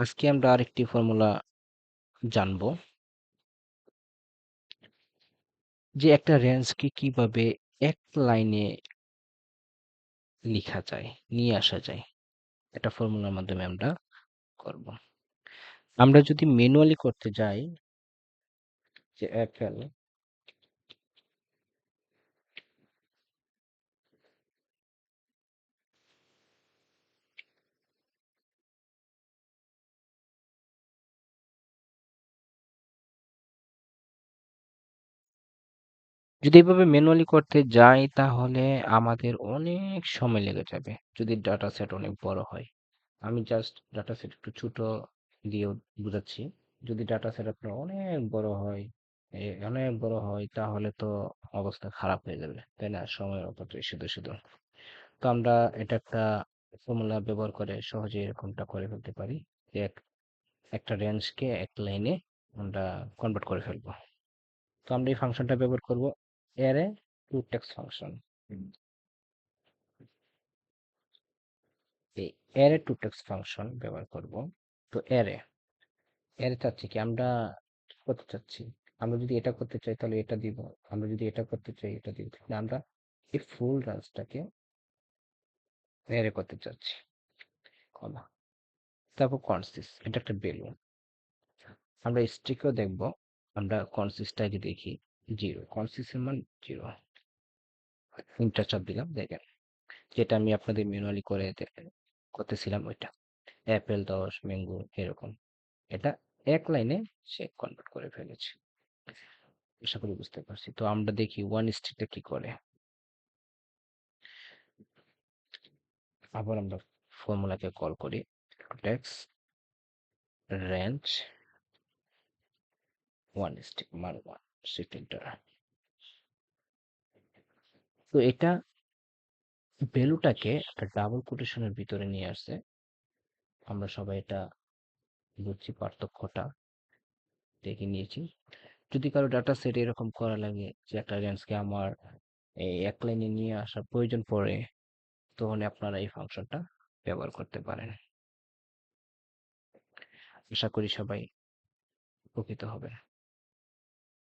আজকে আমরা আরেকটি ফর্মুলা জানব। যে একটা রেঞ্জকে কীভাবে এক লাইনে লিখা যায়, নিয়ে আসা যায় এটা ফর্মুলার মাধ্যমে আমরা করব। আমরা যদি ম্যানুয়ালি করতে যাই, যে এফএল যদি এভাবে ম্যানুয়ালি করতে যাই, তাহলে আমাদের অনেক সময় লেগে যাবে। যদি ডাটা সেট অনেক বড় হয়। আমি জাস্ট ডাটা সেট একটু ছোট দিয়ে বুঝাচ্ছি। যদি ডাটা সেট আপনার অনেক বড় হয়, এ অনেক বড় হয়, তাহলে তো অবস্থা খারাপ হয়ে যাবে। তাই না? সময়ের অপচয় শুধু শুধু। তো আমরা এটা একটা ফর্মুলা ব্যবহার করে সহজে এরকমটা করে ফেলতে পারি এক, একটা রেঞ্জকে এক লাইনে আমরা কনভার্ট করে ফেলব। তো আমরা এই ফাংশনটা ব্যবহার করব। Array to text function. এই অ্যারে টু টেক্সট ফাংশন ব্যবহার করব। তো অ্যারে অ্যারে চাচ্ছি কি আমরা করতে চাচ্ছি। আমরা যদি এটা করতে চাই তাহলে এটা দিব আমরা যদি এটা করতে চাই এটা দিব। তাহলে আমরা এই ফুল রাজটাকে অ্যারে করতে চাচ্ছি। কমা। তারপর কনসিস এটা একটা বেলুন। আমরা স্ট্রিকেও দেখব আমরা কনসিসটাকে দেখি। জিরো কনসিসের মান জিরো। ইন্টারচাপ দিলাম, দেখেন। যেটা আমি আপনাদের ম্যানুয়ালি করে করতেছিলাম ওইটা। অ্যাপেল দশ ম্যাঙ্গো এরকম। এটা এক লাইনে সে কনভার্ট করে ফেলেছে। আশা করি বুঝতে পারছি। তো আমরা দেখি ওয়ান স্ট্রিটে কি করে। আবার আমরা ফর্মুলাকে কল করি। টেক্স রেঞ্জ ওয়ান স্ট্রিট মান ওয়ান এন্টার তো এটা ভ্যালুটাকে একটা ডাবল কোটেশনের ভিতরে নিয়ে আসছে। আমরা সবাই এটা বুঝছি পার্থক্যটা। দেখে নিয়েছি। যদি কারও ডাটা সেট এরকম করা লাগে যে একটা রেঞ্জকে আমার এই এক লাইনে নিয়ে আসার প্রয়োজন পড়ে, তখন আপনারা এই ফাংশনটা ব্যবহার করতে পারেন। আশা করি সবাই উপকৃত হবে